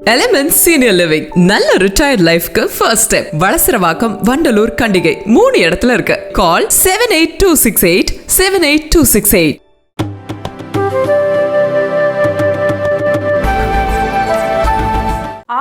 Element senior living நல்ல retired லைஃப்க்கு first step Valasaravakkam Vandalur Kandigai. மூணு இடத்துல இருக்கு. Call seven eight two six eight seven eight two six eight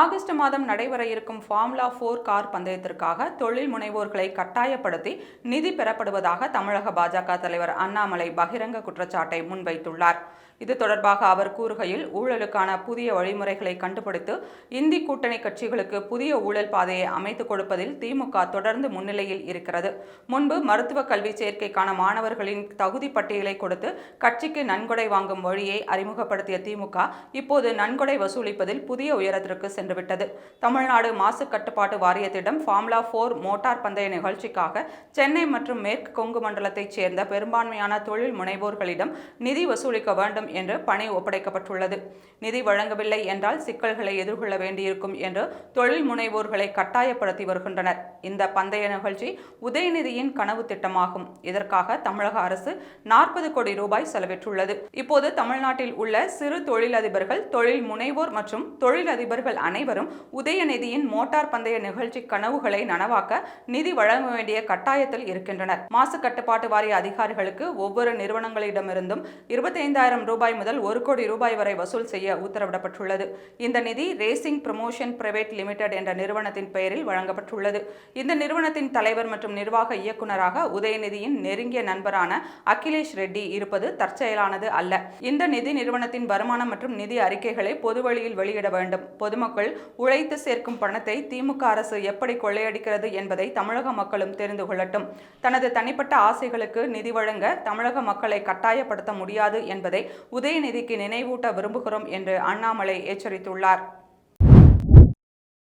August மாதம் நடைபெற இருக்கும் ஃபார்முலா ஃபோர் கார் பந்தயத்திற்காக தொழில் முனைவோர்களை கட்டாயப்படுத்தி நிதி பெறப்படுவதாக தமிழக பாஜக தலைவர் அண்ணாமலை பகிரங்க குற்றச்சாட்டை முன்வைத்துள்ளார். இது தொடர்பாக அவர் கூறுகையில் ஊழலுக்கான புதிய வழிமுறைகளை கண்டுபிடித்து இந்தி கூட்டணி கட்சிகளுக்கு புதிய ஊழல் பாதையை அமைத்துக் கொடுப்பதில் திமுக தொடர்ந்து முன்னிலையில் இருக்கிறது. முன்பு மருத்துவ கல்வி சேர்க்கைக்கான மாணவர்களின் தகுதி பட்டியலை கொடுத்து கட்சிக்கு நன்கொடை வாங்கும் வழியை அறிமுகப்படுத்திய திமுக இப்போது நன்கொடை வசூலிப்பதில் புதிய உயரத்திற்கு சென்றுவிட்டது. தமிழ்நாடு மாசு கட்டுப்பாட்டு வாரியத்திடம் ஃபார்முலா ஃபோர் மோட்டார் பந்தய நிகழ்ச்சிக்காக சென்னை மற்றும் மேற்கு கொங்கு மண்டலத்தைச் சேர்ந்த பெரும்பான்மையான தொழில் முனைவோர்களிடம் நிதி வசூலிக்க வேண்டும் என்று பணி ஒப்படைக்கப்பட்டுள்ளது. நிதி வழங்கவில்லை என்றால் சிக்கல்களை எதிர்கொள்ள வேண்டியிருக்கும் என்று தொழில் முனைவோர்களை கட்டாயப்படுத்தி வருகின்றனர். இந்த பந்தய நிகழ்ச்சி உதயநிதியின் கனவு திட்டமாகும். இதற்காக தமிழக அரசு நாற்பது கோடி ரூபாய் செலவிட்டுள்ளது. இப்போது தமிழ்நாட்டில் உள்ள சிறு தொழிலதிபர்கள் தொழில் முனைவோர் மற்றும் தொழிலதிபர்கள் அனைவரும் உதயநிதியின் மோட்டார் பந்தய நிகழ்ச்சி கனவுகளை நனவாக்க நிதி வழங்க வேண்டிய கட்டாயத்தில் இருக்கின்றனர். மாசு கட்டுப்பாட்டு வாரிய அதிகாரிகளுக்கு ஒவ்வொரு நிறுவனங்களிடமிருந்தும் இருபத்தைந்தாயிரம் ரூபாய் முதல் ஒரு கோடி ரூபாய் வரை வசூல் செய்ய உத்தரவிடப்பட்டுள்ளது. இந்த நிதி ரேசிங் ப்ரமோஷன் பிரைவேட் லிமிடெட் என்ற நிறுவனத்தின் பெயரில் வழங்கப்பட்டுள்ளது. இந்த நிறுவனத்தின் தலைவர் மற்றும் நிர்வாக இயக்குநராக உதயநிதியின் நெருங்கிய நண்பரான அகிலேஷ் ரெட்டி இருப்பது தற்செயலானது அல்ல. இந்த நிதி நிறுவனத்தின் வருமானம் மற்றும் நிதி அறிக்கைகளை பொதுவழியில் வெளியிட வேண்டும். பொதுமக்கள் உழைத்து சேர்க்கும் பணத்தை திமுக அரசு எப்படி கொள்ளையடிக்கிறது என்பதை தமிழக மக்களும் தெரிந்து கொள்ளட்டும். தனது தனிப்பட்ட ஆசைகளுக்கு நிதி வழங்க தமிழக மக்களை கட்டாயப்படுத்த முடியாது என்பதை உதயநிதிக்கு நினைவூட்ட விரும்புகிறோம் என்று அண்ணாமலை எச்சரித்துள்ளார்.